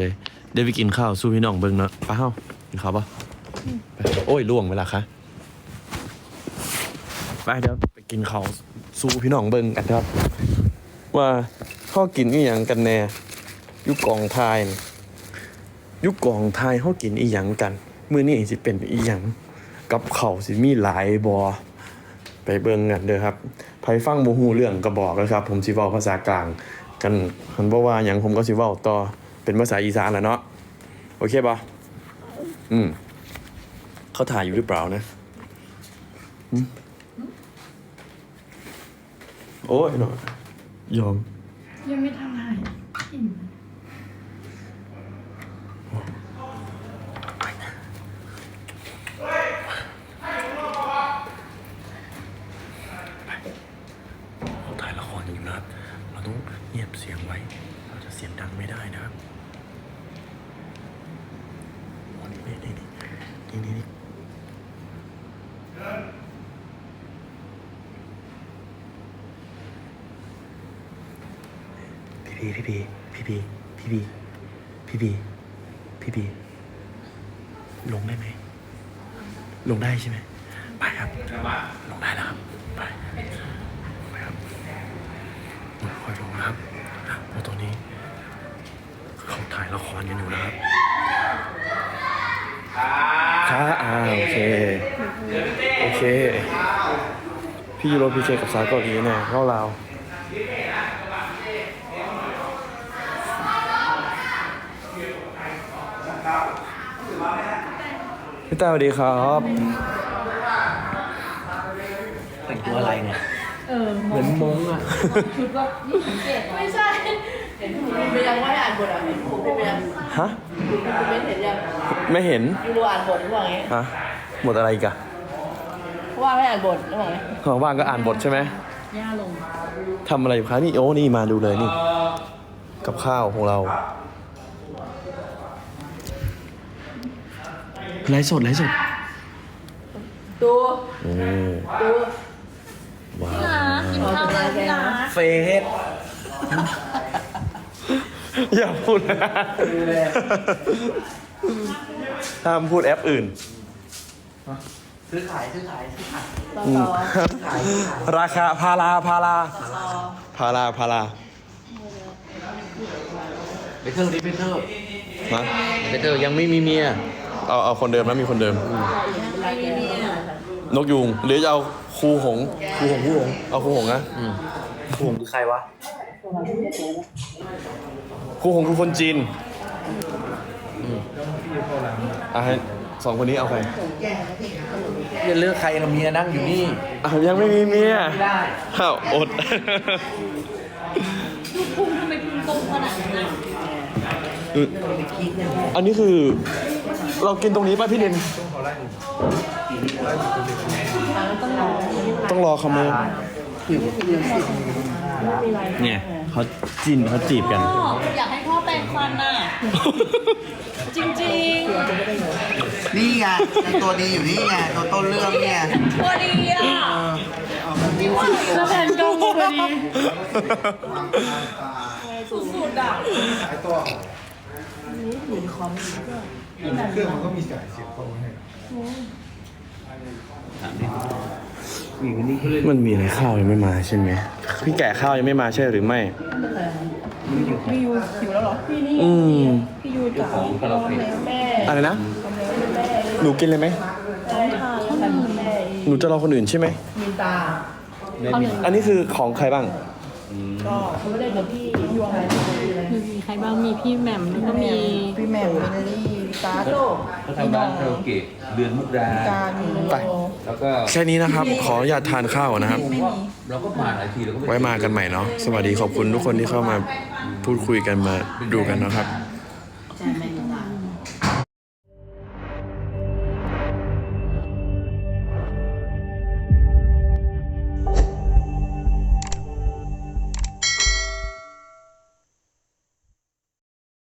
เลย เดี๋ยวไปกินข้าวสู้พี่น้องเบิ่งเนาะไปเฮากินข้าวปะไปโอ้ยล่วงเวลาคะไปเดี๋ยวไปกินข้าวสู้พี่น้องเบิ่งกันครับ ว่าเขากินอีหยังกันแน่ยุกองทายนี่ยุกองทายเขากินอีหยังกันมื้อนี้สิเป็นอีหยังกับข้าวสิมีหลายบ่ไปเบิ่งกันเด้อครับไผฟังบ่ฮู้เรื่องก็บอกนะครับ ผมสิเว้าภาษากลาง กันคันบ่ว่าหยังผมก็สิเว้าต่อ เป็นภาษาอีสานแหละเนาะโอเคป่ะอืมเขาถ่ายอยู่หรือเปล่านะอืมโอ้ยเนาะยอม ยังไม่ทำหายอิ่มเราถ่ายละครอยู่นะครับเราต้องเงียบเสียงไว้ เราจะเสียงดังไม่ได้นะครับโอ้นี่นี่นี่ นี่นี่นี่พี่พีพี่พีพี่พีพี่พีพี่พีพี่พีลงได้ไหม ลงได้ใช่ไหม ไปครับ ลงได้แล้วครับ ไป ไปครับค่อยลงนะครับเพราะตอนนี้เขาถ่ายละครกันอยู่นะครับ ค่อ่าโอเค โอเค พี่ยูโรพีเจกับสาวเกาหลีเนี่ยเข้าเราวพี่ตาสวัสดีครับ แต่งตัวอะไรเนี่ย เออเหมือนมงอะชุดว่ายี่สิบเจ็ดไม่ใช่เห็นคุณไปยังว่าให้อ่านบทอะเห็นคุณไปยังฮะคุณเบนเห็นยังไม่เห็นยูโรอ่านบทหรือเปล่าไงฮะหมดอะไรอีกอะว่าให้อ่านบทหรือเปล่าไงของว่างก็อ่านบทใช่ไหมย่าลงทำอะไรอยู่คะนี่โอ้นี่มาดูเลยนี่ กับข้าวของเราไลฟ์สดไลฟ์สดดูโอ้ดูว้าว กินข้าวแล้วพี่รักเฟสอย่าพูดนะห้ามพูดแอปอื่น ซื้อขายซื้อขายซื้อขายต่ออืมต่อขายราคาพาราพาราต่อพาราพาราเบเทอร์ดิเบเทอร์ฮะเบเทอร์ยังไม่มีเมีย เอาเอาคนเดิมแล้วมีคนเดิมอะไรเนี่ยนกยูงหรือจะเอา ครูหงส์ครูหงส์ครูหงส์เอาครูหงส์นะผมคือใครวะครูหงส์คือคนจีนอะให้สองคนนี้เอาใครจะเลือกใครเราเมียนั่งอยู่นี่อ้าวยังไม่มีเมียไม่ได้อ้าวอดพุงทำไมพุงตรงขนาดนั้นอืมอันนี้คือ เรากินตรงนี้ป่ะพี่เนนต้องรอเขามาเนี่ยเขาจินเขาจีบกัน พ่ออยากให้พ่อแปรงฟันน่ะ จริงนี่ไงในตัวดีอยู่นี่ไงตัวต้นเรื่องเนี่ยๆพอดีอะก็แทนกล้องพอดีสุดๆอะ มันมีอะไรข้าวยังไม่มาใช่ไหมพี่แก่ข้าวยังไม่มาใช่หรือไม่ พี่ยูหิวแล้วเหรอ พี่นี่อืม พี่ยูจ๋าพ่อแม่แม่อะไรนะ หนูกินเลยไหมแม่หนูจะรอคนอื่นใช่ไหม มีตาอันนี้คือของใครบ้าง ก็เขาไม่ได้กับพี่ยูอะไรอะไรมีใครบ้างมีพี่แหม่มแล้วก็มีพี่แหม่มมิลลี่ ตาโตเขาทำร้านคาราโอเกะเดือนมุกดาการมีไป แล้วก็แค่นี้นะครับ ขออนุญาตทานข้าวก่อนนะครับ เราก็มาหลายทีเราก็ไว้มากันใหม่เนาะสวัสดีขอบคุณทุกคนที่เข้ามาพูดคุยกันมาดูกันนะครับ